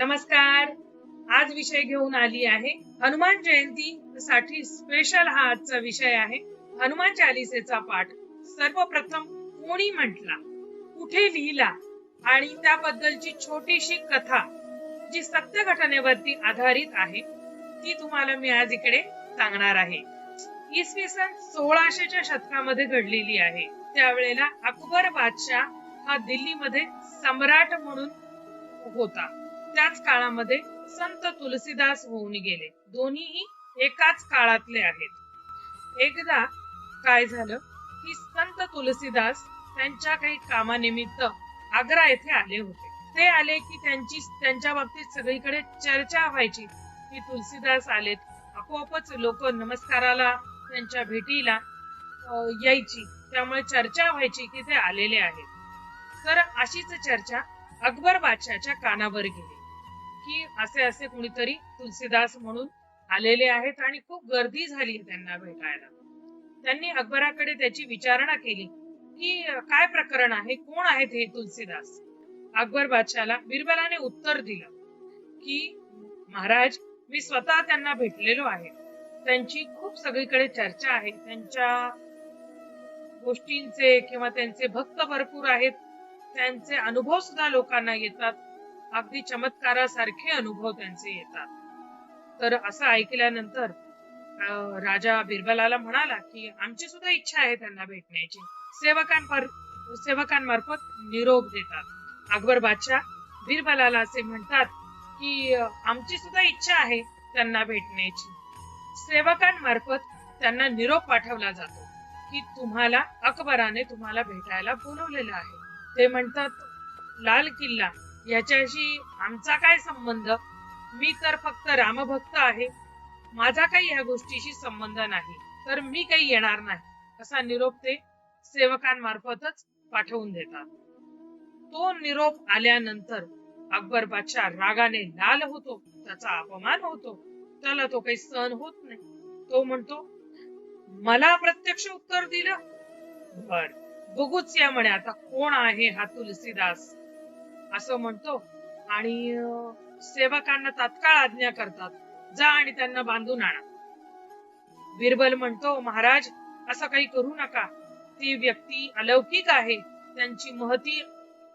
नमस्कार. आज विषय घेऊन आली आहे. हनुमान जयंती साठी स्पेशल हा आजचा विषय आहे. हनुमान चालिसेचा पाठ. सर्वप्रथम कोणी म्हटला? कुठे लिहिला? आणि त्याबद्दलची छोटीशी कथा जी सत्य घटनेवरती आधारित आहे ती तुम्हाला मी आज इकडे सांगणार आहे. इसवी सन सोळाशेच्या शतकामध्ये घडलेली आहे. त्यावेळेला अकबर बादशाह हा दिल्लीमध्ये सम्राट म्हणून होता. त्याच काळामध्ये संत तुलसीदास होऊन गेले. दोन्हीही एकाच काळातले आहेत. एकदा काय झालं? की संत तुलसीदास त्यांच्या काही कामानिमित्त आग्रा येथे आले होते. ते आले की त्यांची त्यांच्या बाबतीत सगळीकडे चर्चा व्हायची. की तुलसीदास आलेत आपोआपच लोक नमस्काराला त्यांच्या भेटीला यायची. त्यामुळे चर्चा व्हायची की ते आलेले आहेत. तर अशीच चर्चा अकबर बादशाच्या कानावर गेली. की असे असे कुणीतरी तुलसीदास म्हणून आलेले आहेत आणि खूप गर्दी झाली त्यांना भेटायला. त्यांनी अकबराकडे त्याची विचारणा केली की काय प्रकरण आहे? कोण आहेत हे तुलसीदास? अकबर बादशाला बिरबलाने उत्तर दिलं की महाराज मी स्वतः त्यांना भेटलेलो आहे. त्यांची खूप सगळीकडे चर्चा आहे. त्यांच्या गोष्टींचे किंवा त्यांचे भक्त भरपूर आहेत. त्यांचे अनुभव सुद्धा लोकांना येतात. अगदी चमत्कारासारखे अनुभव त्यांचे येतात. तर असं ऐकल्यानंतर राजा बिरबलाला म्हणाला की आमची सुद्धा इच्छा आहे त्यांना भेटण्याची. सेवकांपर सेवकांमार्फत निरोप देतात. अकबर बादशाह बिरबलाला असे म्हणतात की आमची सुद्धा इच्छा आहे त्यांना भेटण्याची. सेवकांमार्फत त्यांना निरोप पाठवला जातो की तुम्हाला अकबराने तुम्हाला भेटायला बोलवलेलं आहे. ते म्हणतात लाल किल्ला याच्याशी आमचा काय संबंध? मी तर फक्त रामभक्त आहे. माझा काही या गोष्टीशी संबंध नाही. तर मी काही येणार नाही असा निरोप ते सेवकांमार्फतच पाठवून देतात. तो निरोप आल्यानंतर अकबर बादशाह रागाने लाल होतो त्याचा अपमान होतो. त्याला तो काही सहन होत नाही. तो म्हणतो मला प्रत्यक्ष उत्तर दिलं? बर बघूच या म्हणे आता कोण आहे हा तुलसीदास? असं म्हणतो. आणि सेवकांना तात्काळ आज्ञा करतात. जा आणि त्यांना बांधून आणा. बिरबल म्हणतो महाराज असं काही करू नका. ती व्यक्ती अलौकिक आहे. त्यांची महती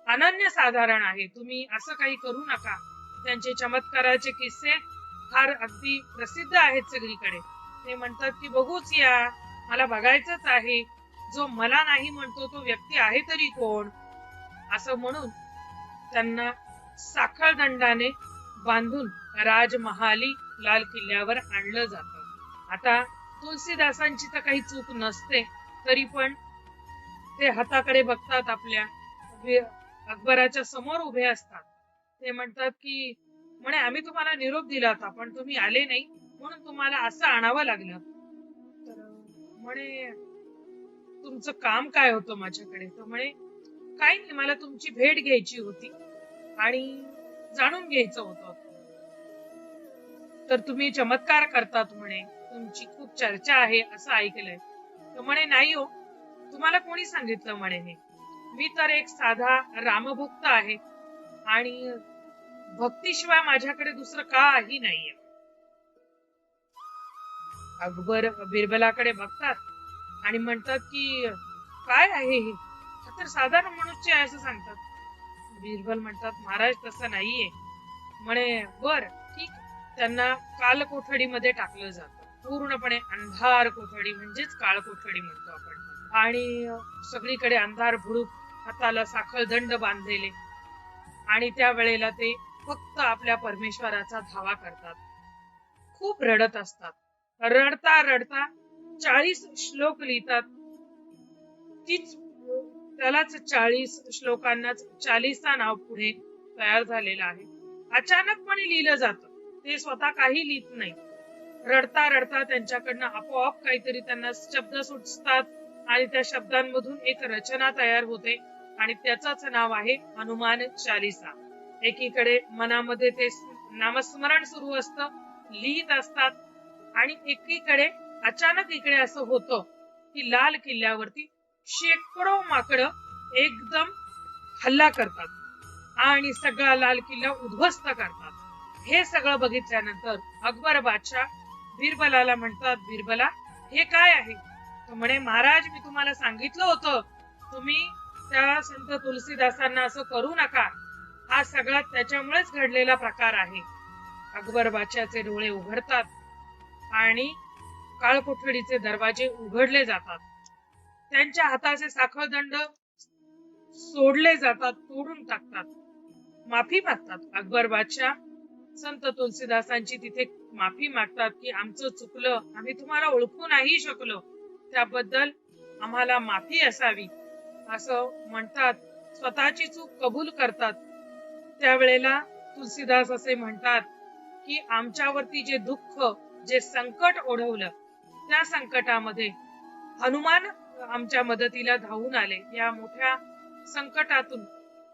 अनन्य साधारण आहे. तुम्ही असं काही करू नका. त्यांचे चमत्काराचे किस्से फार अगदी प्रसिद्ध आहेत सगळीकडे. ते म्हणतात की बघूच या. मला बघायचंच आहे. जो मला नाही म्हणतो तो व्यक्ती आहे तरी कोण? असं म्हणून त्यांना साखळ दंडाने बांधून राजमहाली लाल किल्ल्यावर आणलं जात. आता तुलसीदासांची तर काही चूक नसते तरी पण ते हाताकडे बघतात आपल्या अकबराच्या समोर उभे असतात. ते म्हणतात की म्हणे आम्ही तुम्हाला निरोप दिला होता पण तुम्ही आले नाही म्हणून तुम्हाला असं आणावं लागलं. तर म्हणे तुमचं काम काय होतं माझ्याकडे? तर म्हणे काही नाही मला तुमची भेट घ्यायची होती आणि जाणून घ्यायचं होतं. तर तुम्ही चमत्कार करतात म्हणे. तुमची खूप चर्चा आहे असं ऐकलंय. तर म्हणे नाही हो तुम्हाला कोणी सांगितलं म्हणे हे? मी तर एक साधा रामभक्त आहे आणि भक्तीशिवाय माझ्याकडे दुसरं काही नाहीये. अकबर बिरबलाकडे बघतात आणि म्हणतात की काय आहे हे? तर साधारण मनुष्य आहे असं सांगतात. बिरबल म्हणतात महाराज तसं नाहीये. म्हणे बर ठीक त्यांना काल कोठडीमध्ये टाकलं जात. पूर्णपणे अंधार कोठडी म्हणजेच काळ कोठडी म्हणतो आपण. आणि सगळीकडे अंधार भुडूक हाताला साखळ दंड बांधलेले. आणि त्या वेळेला ते फक्त आपल्या परमेश्वराचा धावा करतात. खूप रडत असतात. रडता रडता चाळीस श्लोक लिहितात. तीच त्यालाच चाळीस श्लोकांनाच चालीसा नाव पुढे तयार झालेलं आहे. अचानकपणे लिहिलं जातं. ते स्वतः काही लिहित नाही. रडता रडता त्यांच्याकडनं आपोआप काहीतरी त्यांना शब्द सुचतात आणि त्या शब्दांमधून एक रचना तयार होते आणि त्याचाच नाव आहे हनुमान चालिसा. एकीकडे मनामध्ये ते नामस्मरण सुरू असतं लिहित असतात आणि एकीकडे अचानक इकडे असं होतं की लाल किल्ल्यावरती शेकडो माकड एकदम हल्ला करतात आणि सगळा लाल किल्ला उद्ध्वस्त करतात. हे सगळं बघितल्यानंतर अकबर बादशाह बिरबलाला म्हणतात बिरबला हे काय आहे? तो म्हणे महाराज मी तुम्हाला सांगितलं होतं तुम्ही त्या संत तुलसीदासांना असं करू नका. हा सगळा त्याच्यामुळेच घडलेला प्रकार आहे. अकबर बादशाचे डोळे उघडतात आणि काळकोठडीचे दरवाजे उघडले जातात. त्यांच्या हाताचे साखळदंड सोडले जातात तोडून टाकतात. माफी मागतात. अकबर बादशाह संत तुलसीदासांची तिथे माफी मागतात की आमचं चुकलं आम्ही तुम्हाला ओळखू नाही शकलो. त्याबद्दल आम्हाला माफी असावी असं म्हणतात. स्वतःची चूक कबूल करतात. त्यावेळेला तुलसीदास असे म्हणतात की आमच्यावरती जे दुःख जे संकट ओढवलं त्या संकटामध्ये हनुमान आमच्या मदतीला धावून आले. या मोठ्या संकटातून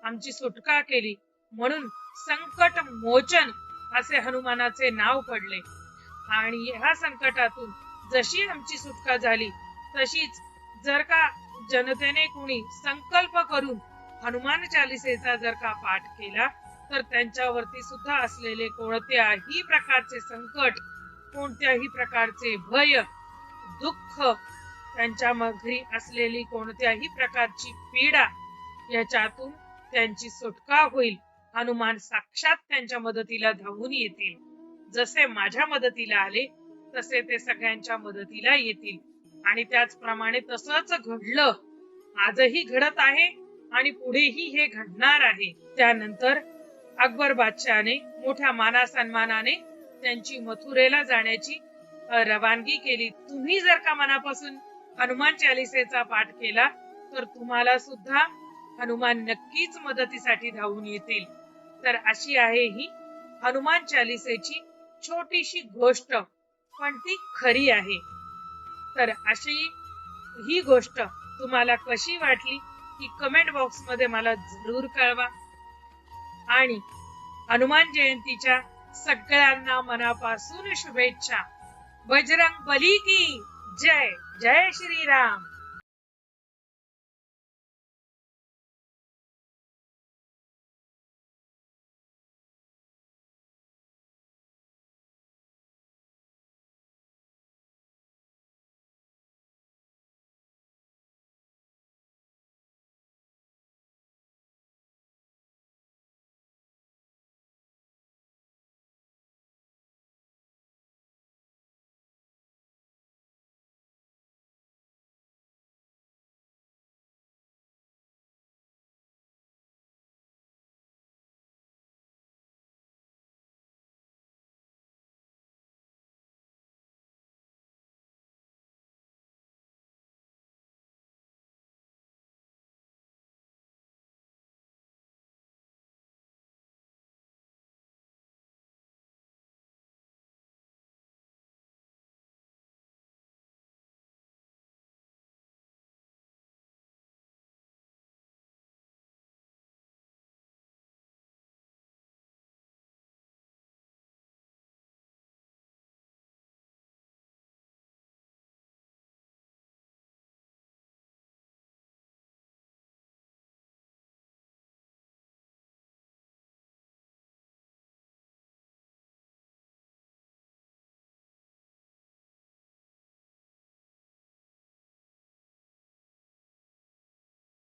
आमची सुटका केली. म्हणून संकट मोचन असे हनुमानाचे नाव पडले. आणि ह्या संकटातून जशी आमची सुटका झाली तशीच जर का जनतेने कोणी संकल्प करून हनुमान चालिसेचा जर का पाठ केला तर त्यांच्यावरती सुद्धा असलेले कोणत्याही प्रकारचे संकट कोणत्याही प्रकारचे भय दुःख त्यांच्या मघरी असलेली कोणत्याही प्रकारची पीडा याच्यातून त्यांची सुटका होईल. हनुमान साक्षात त्यांच्या मदतीला धावून येतील. जसे माझ्या मदतीला आले तसे ते सगळ्यांच्या मदतीला येतील. आणि त्याचप्रमाणे तसंच घडलं. आजही घडत आहे आणि पुढेही हे घडणार आहे. त्यानंतर अकबर बादशहाने मोठ्या माना सन्मानाने त्यांची मथुरेला जाण्याची रवानगी केली. तुम्ही जर का मनापासून हनुमान चालिसेचा पाठ केला तर तुम्हाला सुद्धा हनुमान नक्कीच मदतीसाठी धावून येतील. तर अशी आहे ही हनुमान चालिसेची छोटीशी गोष्ट पण ती खरी आहे. तर अशी ही गोष्ट तुम्हाला कशी वाटली ही कमेंट बॉक्समध्ये मला जरूर कळवा. आणि हनुमान जयंतीच्या सगळ्यांना मनापासून शुभेच्छा. बजरंग बली की! जय जय श्रीराम.